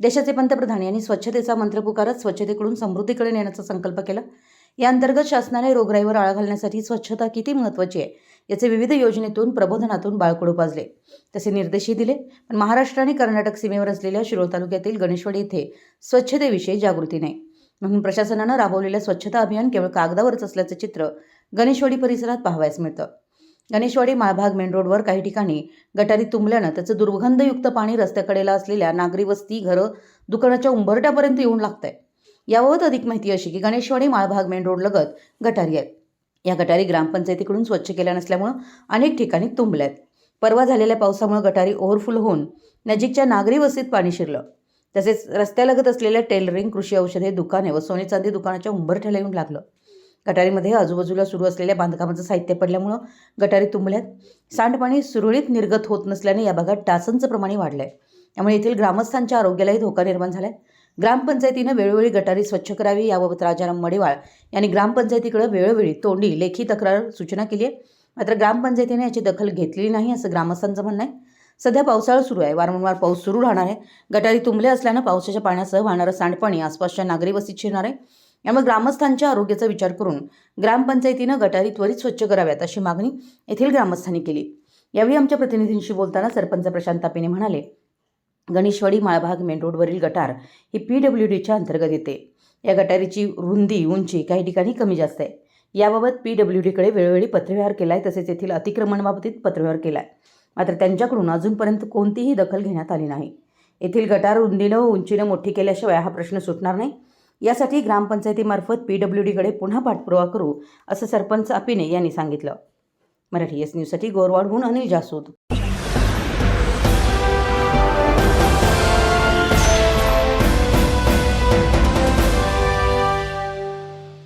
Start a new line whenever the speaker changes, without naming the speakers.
देशाचे पंतप्रधान यांनी स्वच्छतेचा मंत्र पुकारत स्वच्छतेकडून समृद्धीकडे नेण्याचा संकल्प केला. या अंतर्गत शासनाने रोगराईवर आळा घालण्यासाठी स्वच्छता किती महत्त्वाची आहे याचे विविध योजनेतून प्रबोधनातून बाळकडू पाजले? तसे निर्देशही दिले. पण महाराष्ट्र आणि कर्नाटक सीमेवर असलेल्या शिरोळ तालुक्यातील गणेशवाडी येथे स्वच्छतेविषयी जागृती नाही. म्हणून प्रशासनानं राबवलेलं स्वच्छता अभियान केवळ कागदावरच असल्याचं चित्र गणेशवाडी परिसरात पाहावयास मिळतं. गणेशवाडी माळभाग मेन रोडवर काही ठिकाणी गटारी तुंबल्यानं त्याचं दुर्गंधयुक्त पाणी रस्त्याकडेला असलेल्या नागरी वस्ती घरं दुकानाच्या उंबरट्यापर्यंत येऊन लागतंय. याबाबत अधिक माहिती अशी की गणेशवाडी माळभाग मेन रोडलगत गटारी आहेत. या गटारी ग्रामपंचायतीकडून स्वच्छ केल्या नसल्यामुळं अनेक ठिकाणी तुंबल्यात. परवा झालेल्या पावसामुळे गटारी ओव्हरफुल होऊन नजीकच्या नागरी वस्तीत पाणी शिरलं. तसेच रस्त्यालगत असलेल्या टेलरिंग कृषी औषधे दुकाने व सोने चांदी दुकानाच्या उंबरठ्याला येऊन लागलं. गटारीमध्ये आजूबाजूला सुरू असलेल्या बांधकामाचं साहित्य पडल्यामुळं गटारी तुंबल्यात. सांडपाणी सुरळीत निर्गत होत नसल्याने या भागात डासांचं प्रमाणही आहे त्यामुळे येथील ग्रामस्थांच्या आरोग्यालाही धोका निर्माण झाला आहे ग्रामपंचायतीनं वेळोवेळी गटारी स्वच्छ करावी याबाबत राजाराम मडेवाळ यांनी ग्रामपंचायतीकडे वेळोवेळी तोंडी लेखी तक्रार सूचना केली आहे. मात्र ग्रामपंचायतीने याची दखल घेतलेली नाही असं ग्रामस्थांचं म्हणणं आहे. सध्या पावसाळा सुरू आहे. वारंवार पाऊस सुरू राहणार आहे. गटारी तुंबले असल्यानं पावसाच्या पाण्यासह वाहणारं सांडपाणी आसपासच्या नागरी वस्तीत शिरणार आहे. यामुळे ग्रामस्थांच्या आरोग्याचा विचार करून ग्रामपंचायतीनं गटारी त्वरित स्वच्छ कराव्यात अशी मागणी येथील ग्रामस्थांनी केली. यावेळी आमच्या प्रतिनिधींशी बोलताना सरपंच प्रशांत तापेने म्हणाले गणेशवाडी माळभाग मेन रोडवरील गटार ही पी डब्ल्यू डीच्या अंतर्गत येते. या गटारीची रुंदी उंची काही ठिकाणी कमी जास्त आहे. याबाबत पी डब्ल्यू डीकडे वेळोवेळी पत्रव्यवहार केला आहे तसेच येथील अतिक्रमणाबाबतीत पत्रव्यवहार केला आहे मात्र त्यांच्याकडून अजूनपर्यंत कोणतीही दखल घेण्यात आली नाही. येथील गटार रुंदीनं व उंचीनं मोठी केल्याशिवाय हा प्रश्न सुटणार नाही. यासाठी ग्रामपंचायतीमार्फत पी डब्ल्यू डीकडे पुन्हा पाठपुरावा करू असं सरपंच अपिने यांनी सांगितलं. मराठी एस न्यूजसाठी गोरवाडहून अनिल जासूद.